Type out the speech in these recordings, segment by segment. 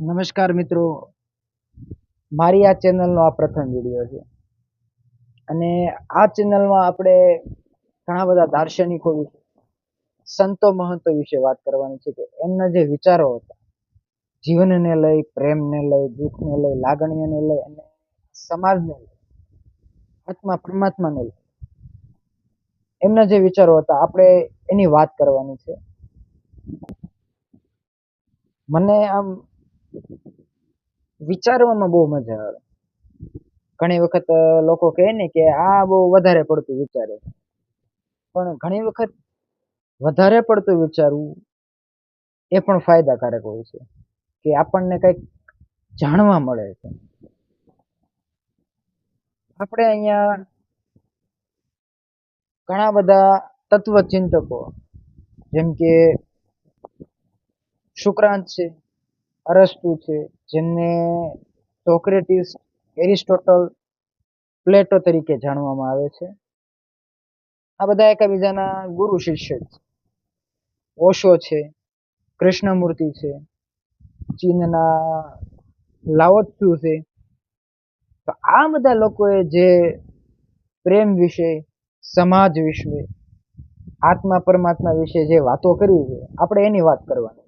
નમસ્કાર મિત્રો. મારી આ ચેનલનો આ પ્રથમ વીડિયો છે. અને આ ચેનલમાં આપણે ઘણા બધા દાર્શનિકો વિશે, સંતો મહંતો વિશે વાત કરવાની છે કે એમના જે વિચારો હતા, જીવનને લઈ, પ્રેમને લઈ, દુઃખને લઈ, લાગણીઓને લઈ અને સમાજને લઈ, આત્મા પરમાત્માને લઈ, એમના જે વિચારો હતા, આપણે એની વાત કરવાની છે. મને આમ વિચારવામાં બહુ મજા આવે. ઘણી વખત લોકો કહે ને કે આ બહુ વધારે પડતું વિચારે. પણ ઘણી વખત વધારે પડતું વિચારવું એ પણ ફાયદાકારક હોય છે, કે આપણને કંઈક જાણવા મળે છે. આપણે અહીંયા ઘણા બધા તત્વચિંતકો, જેમ કે શુક્રાંત છે અરસ્તુ છે, જેમને સોક્રેટિસ એરિસ્ટોટલ પ્લેટો તરીકે જાણવામાં આવે છે. આ બધા એકબીજાના ગુરુ શિષ્ય છે. ઓશો છે, કૃષ્ણમૂર્તિ છે, ચીનના લાવોત્સુ છે. તો આ બધા લોકોએ જે પ્રેમ વિશે, સમાજ વિશે, આત્મા પરમાત્મા વિશે જે વાતો કરવી છે, આપણે એની વાત કરવાની.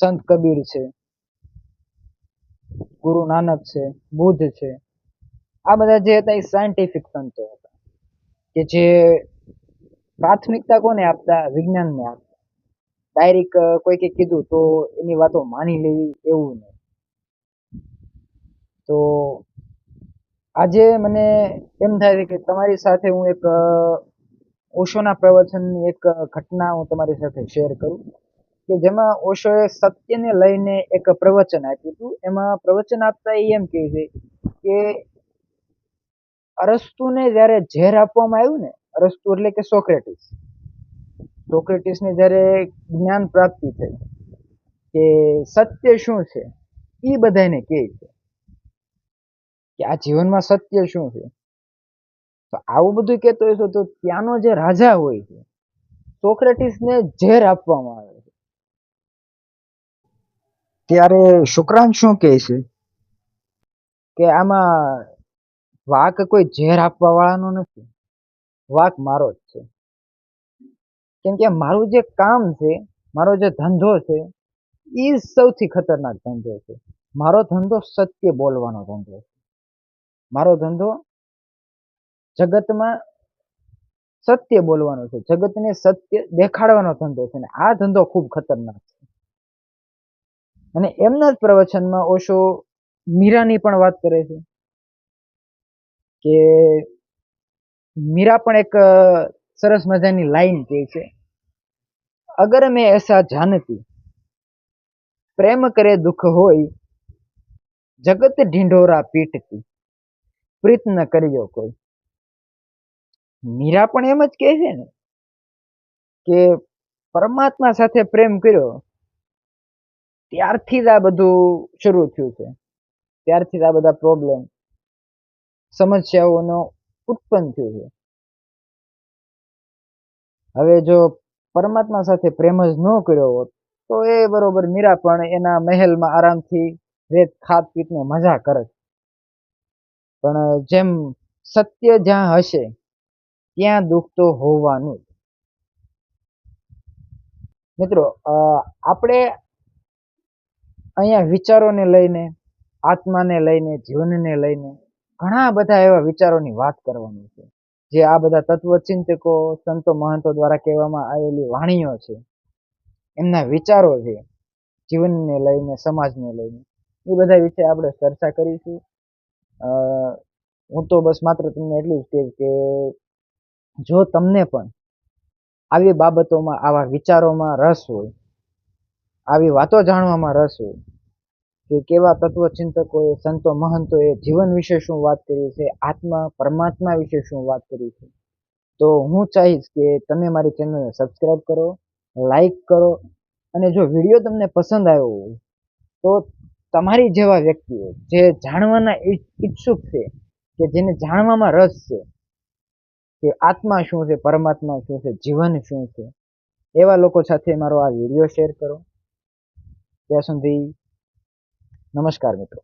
સંત કબીર છે, ગુરુ નાનક છે, બુદ્ધ છે. આ બધા જે હતા એ સાયન્ટિફિક સંતો હતા, કે જે પ્રાથમિકતા કોને આપતા? વિજ્ઞાનને આપતા. ડાયરેક્ટ કોઈકે કીધું તો એની વાતો માની લેવી એવું નહીં. તો આજે મને એમ થાય છે કે તમારી સાથે હું એક ઓશોના પ્રવચનની એક ઘટના હું તમારી સાથે શેર કરું. કે જેમાં ઓશોએ સત્યને લઈને એક પ્રવચન આપ્યું હતું. એમાં પ્રવચન આપતા એ એમ કહે છે કે અરસ્તુને જ્યારે ઝેર આપવામાં આવ્યું ને, અરસ્તુ એટલે કે સોક્રેટિસ. સોક્રેટિસને જ્યારે જ્ઞાન પ્રાપ્તિ થઈ કે સત્ય શું છે એ બધાને કહે છે કે આ જીવનમાં સત્ય શું છે. તો આવું બધું કહેતો હોય તો ત્યાંનો જે રાજા હોય છે, સોક્રેટિસને ઝેર આપવામાં આવે ત્યારે શુક્રાંત શું કહે છે? કે આમાં વાક કોઈ ઝેર આપવા વાળાનો નથી. વાક મારો જ છે. કેમ કે મારું જે કામ છે, મારો જે ધંધો છે, એ સૌથી ખતરનાક ધંધો છે. મારો ધંધો સત્ય બોલવાનો ધંધો છે. મારો ધંધો જગતમાં સત્ય બોલવાનો છે. જગતને સત્ય દેખાડવાનો ધંધો છે. ને આ ધંધો ખૂબ ખતરનાક છે. અને એમના જ પ્રવચનમાં ઓશો મીરાની પણ વાત કરે છે. કે મીરા પણ એક સરસ મજાની લાઈન કહે છે. અગર મેં એસા જાનતી, પ્રેમ કરે દુઃખ હોય, જગત ઢીંઢોરા પીટતી પ્રીત કર્યો કોઈ. મીરા પણ એમ જ કહે છે ને, કે પરમાત્મા સાથે પ્રેમ કર્યો ત્યારથી જ આ બધું શરૂ થયું છે. ત્યારથી જ આ બધા પ્રોબ્લેમ સમસ્યાઓનો ઉત્પન્ન થયું છે. હવે જો પરમાત્મા સાથે પ્રેમ જ ન કર્યો હોત, તો એ બરોબર મીરા પણ એના મહેલમાં આરામથી રેત, ખાત, પીતને મજા કરે પણ જેમ સત્ય જ્યાં હશે, ત્યાં દુઃખ તો હોવાનું મિત્રો આપણે અહીંયા વિચારોને લઈને, આત્માને લઈને, જીવનને લઈને ઘણા બધા એવા વિચારોની વાત કરવાની છે. જે આ બધા તત્વચિંતકો, સંતો મહંતો દ્વારા કહેવામાં આવેલી વાણીઓ છે. એમના વિચારો છે, જીવનને લઈને, સમાજને લઈને. એ બધા વિશે આપણે ચર્ચા કરીશું. હું તો બસ માત્ર તમને એટલું જ કહીશ કે જો તમને પણ આવી બાબતોમાં, આવા વિચારોમાં રસ હોય આવી વાતો જાણવામાં રસ હોય. કે કેવા તત્વચિંતકોએ સંતો મહંતોએ જીવન વિશે શું વાત કરી છે, આત્મા, પરમાત્મા વિશે શું વાત કરી છે. તો હું ચાહીશ કે તમે મારી ચેનલને સબસ્ક્રાઈબ કરો, લાઈક કરો, અને જો વીડિયો તમને પસંદ આવ્યો હોય, તો તમારી જેવા વ્યક્તિઓ જે જાણવાના ઈચ્છુક છે, કે જેને જાણવામાં રસ છે, કે આત્મા શું છે, પરમાત્મા શું છે, જીવન શું છે, એવા લોકો સાથે મારો આ વીડિયો શેર કરો. ત્યાં સુધી નમસ્કાર મિત્રો.